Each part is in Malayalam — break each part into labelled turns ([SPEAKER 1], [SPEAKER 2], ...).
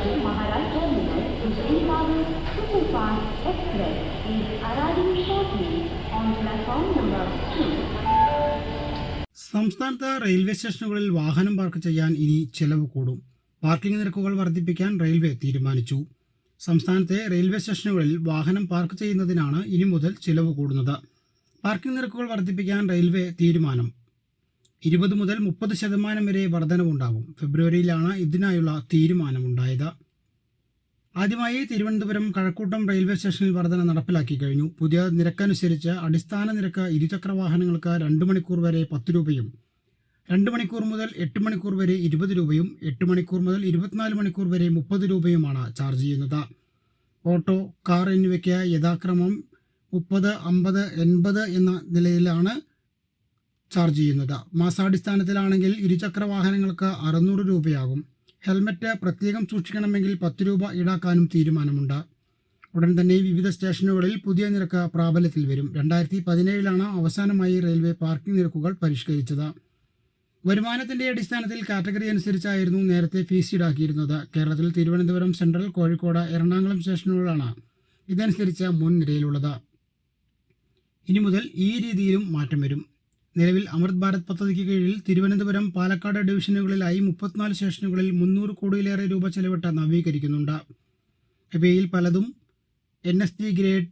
[SPEAKER 1] Chhatrapati Maharaj Terminal to Srinagar Superfast Express is arriving shortly on platform number 2.
[SPEAKER 2] സംസ്ഥാനത്ത് റെയിൽവേ സ്റ്റേഷനുകളിൽ വാഹനം പാർക്ക് ചെയ്യാൻ ഇനി ചെലവ് കൂടും. പാർക്കിംഗ് നിരക്കുകൾ വർദ്ധിപ്പിക്കാൻ റെയിൽവേ തീരുമാനിച്ചു. സംസ്ഥാനത്തെ റെയിൽവേ സ്റ്റേഷനുകളിൽ വാഹനം പാർക്ക് ചെയ്യുന്നതിനാണ് ഇനി മുതൽ ചിലവ് കൂടുന്നത്. പാർക്കിംഗ് നിരക്കുകൾ വർദ്ധിപ്പിക്കാൻ റെയിൽവേ തീരുമാനം. ഇരുപത് മുതൽ മുപ്പത് ശതമാനം വരെ വർധനവുണ്ടാകും. ഫെബ്രുവരിയിലാണ് ഇതിനായുള്ള തീരുമാനമുണ്ടായത്. ആദ്യമായി തിരുവനന്തപുരം കഴക്കൂട്ടം റെയിൽവേ സ്റ്റേഷനിൽ വർധന നടപ്പിലാക്കി കഴിഞ്ഞു. പുതിയ നിരക്കനുസരിച്ച് അടിസ്ഥാന നിരക്ക് ഇരുചക്ര വാഹനങ്ങൾക്ക് രണ്ട് മണിക്കൂർ വരെ പത്ത് രൂപയും രണ്ട് മണിക്കൂർ മുതൽ എട്ട് മണിക്കൂർ വരെ ഇരുപത് രൂപയും എട്ട് മണിക്കൂർ മുതൽ ഇരുപത്തിനാല് മണിക്കൂർ വരെ മുപ്പത് രൂപയുമാണ് ചാർജ് ചെയ്യുന്നത്. ഓട്ടോ കാർ എന്നിവയ്ക്ക് യഥാക്രമം മുപ്പത് അമ്പത് എൺപത് എന്ന നിലയിലാണ് ചാർജ് ചെയ്യുന്നത്. മാസാടിസ്ഥാനത്തിലാണെങ്കിൽ ഇരുചക്ര വാഹനങ്ങൾക്ക് അറുന്നൂറ് രൂപയാകും. ഹെൽമെറ്റ് പ്രത്യേകം സൂക്ഷിക്കണമെങ്കിൽ പത്ത് രൂപ ഈടാക്കാനും തീരുമാനമുണ്ട്. ഉടൻ തന്നെ വിവിധ സ്റ്റേഷനുകളിൽ പുതിയ നിരക്ക് പ്രാബല്യത്തിൽ വരും. രണ്ടായിരത്തി പതിനേഴിലാണ് അവസാനമായി റെയിൽവേ പാർക്കിംഗ് നിരക്കുകൾ പരിഷ്കരിച്ചത്. വരുമാനത്തിന്റെ അടിസ്ഥാനത്തിൽ കാറ്റഗറി അനുസരിച്ചായിരുന്നു നേരത്തെ ഫീസ് ഈടാക്കിയിരുന്നത്. കേരളത്തിൽ തിരുവനന്തപുരം സെൻട്രൽ കോഴിക്കോട് എറണാകുളം സ്റ്റേഷനുകളാണ് ഇതനുസരിച്ച് മുൻനിരയിലുള്ളത്. ഇനി മുതൽ ഈ രീതിയിലും മാറ്റം വരും. നിലവിൽ അമൃത് ഭാരത് പദ്ധതിക്ക് കീഴിൽ തിരുവനന്തപുരം പാലക്കാട് ഡിവിഷനുകളിലായി മുപ്പത്തിനാല് സ്റ്റേഷനുകളിൽ മുന്നൂറ് കോടിയിലേറെ രൂപ ചെലവിട്ട് നവീകരിക്കുന്നുണ്ട്. ഇവയിൽ പലതും എൻ എസ് ജി ഗ്രേഡ്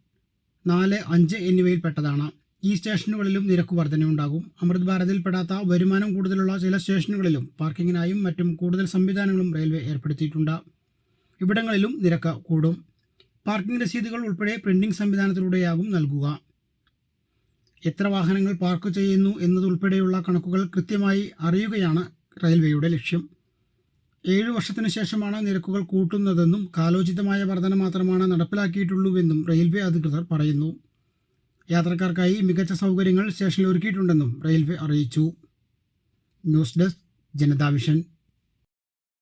[SPEAKER 2] നാല് അഞ്ച് എന്നിവയിൽപ്പെട്ടതാണ് ഈ സ്റ്റേഷനുകളിലും നിരക്ക് വർധനയുണ്ടാകും. അമൃത് ഭാരതിൽ പെടാത്ത വരുമാനം കൂടുതലുള്ള ചില സ്റ്റേഷനുകളിലും പാർക്കിങ്ങിനായും മറ്റും കൂടുതൽ സംവിധാനങ്ങളും റെയിൽവേ ഏർപ്പെടുത്തിയിട്ടുണ്ട്. ഇവിടങ്ങളിലും നിരക്ക് കൂടും. പാർക്കിംഗ് രസീതുകൾ ഉൾപ്പെടെ പ്രിന്റിംഗ് സംവിധാനത്തിലൂടെയാകും നൽകുക. എത്ര വാഹനങ്ങൾ പാർക്ക് ചെയ്യുന്നു എന്നതുൾപ്പെടെയുള്ള കണക്കുകൾ കൃത്യമായി അറിയുകയാണ് റെയിൽവേയുടെ ലക്ഷ്യം. ഏഴു വർഷത്തിനു ശേഷമാണ് നിരക്കുകൾ കൂട്ടുന്നതെന്നും കാലോചിതമായ വർധന മാത്രമാണ് നടപ്പിലാക്കിയിട്ടുള്ളൂവെന്നും റെയിൽവേ അധികൃതർ പറയുന്നു. യാത്രക്കാർക്കായി മികച്ച സൗകര്യങ്ങൾ സ്റ്റേഷനിൽ ഒരുക്കിയിട്ടുണ്ടെന്നും റെയിൽവേ അറിയിച്ചു. News desk Janata vision.